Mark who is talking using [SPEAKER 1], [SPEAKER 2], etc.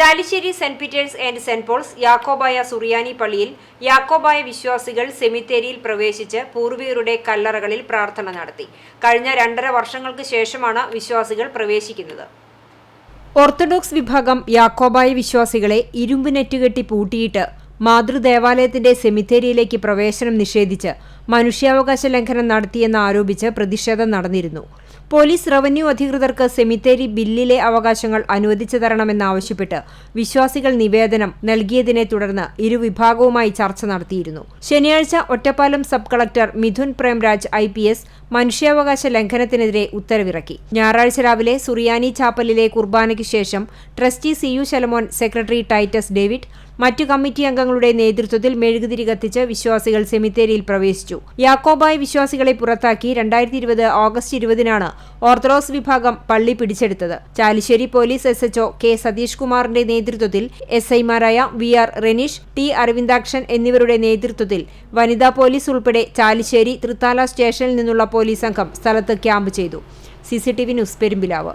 [SPEAKER 1] Chalissery Saint Peter's and Saint Paul's Yakobaya Suriyani പള്ളിയിൽ യാക്കോബായ വിശ്വാസികൾ സെമിത്തേരിയിൽ പ്രവേശിച്ച് പൂർവികരുടെ കല്ലറകളിൽ പ്രാർത്ഥന നടത്തി. കഴിഞ്ഞ രണ്ടര വർഷങ്ങൾക്ക് ശേഷമാണ് വിശ്വാസികൾ പ്രവേശിക്കുന്നത്. ഓർത്തഡോക്സ് വിഭാഗം യാക്കോബായ വിശ്വാസികളെ ഇരുമ്പ് നെറ്റുകെട്ടി പൂട്ടിയിട്ട് മാതൃദേവാലയത്തിന്റെ സെമിത്തേരിയിലേക്ക് പ്രവേശനം നിഷേധിച്ച് മനുഷ്യാവകാശ ലംഘനം നടത്തിയെന്ന് ആരോപിച്ച് പ്രതിഷേധം നടന്നിരുന്നു. പോലീസ് റവന്യൂ അധികൃതർക്ക് സെമിത്തേരി ബില്ലിലെ അവകാശങ്ങൾ അനുവദിച്ചു തരണമെന്നാവശ്യപ്പെട്ട് വിശ്വാസികൾ നിവേദനം നൽകിയതിനെ തുടർന്ന് ഇരുവിഭാഗവുമായി ചർച്ച നടത്തിയിരുന്നു. ശനിയാഴ്ച Ottapalam sub collector Mithun Premraj I P S മനുഷ്യാവകാശ ലംഘനത്തിനെതിരെ ഉത്തരവിറക്കി. ഞായറാഴ്ച രാവിലെ സുറിയാനി ചാപ്പലിലെ കുർബാനയ്ക്ക് ശേഷം trustee C U Shalamon secretary Titus David മറ്റു കമ്മിറ്റി അംഗങ്ങളുടെ നേതൃത്വത്തിൽ മെഴുകുതിരി കത്തിച്ച് വിശ്വാസികൾ സെമിത്തേരിയിൽ പ്രവേശിച്ചു. യാക്കോബായ വിശ്വാസികളെ പുറത്താക്കി രണ്ടായിരത്തി ഇരുപത് ഓഗസ്റ്റ് ഇരുപതിനാണ് ഓർത്തഡോക്സ് വിഭാഗം പള്ളി പിടിച്ചെടുത്തത്. Chalissery police S H O K Sathish കുമാറിന്റെ നേതൃത്വത്തിൽ എസ് ഐമാരായ V R Renish T Aravindakshan എന്നിവരുടെ നേതൃത്വത്തിൽ വനിതാ പോലീസ് ഉൾപ്പെടെ ചാലിശ്ശേരി തൃത്താല സ്റ്റേഷനിൽ നിന്നുള്ള പോലീസ് സംഘം സ്ഥലത്ത് ക്യാമ്പ് ചെയ്തു. C News Perumpilavu.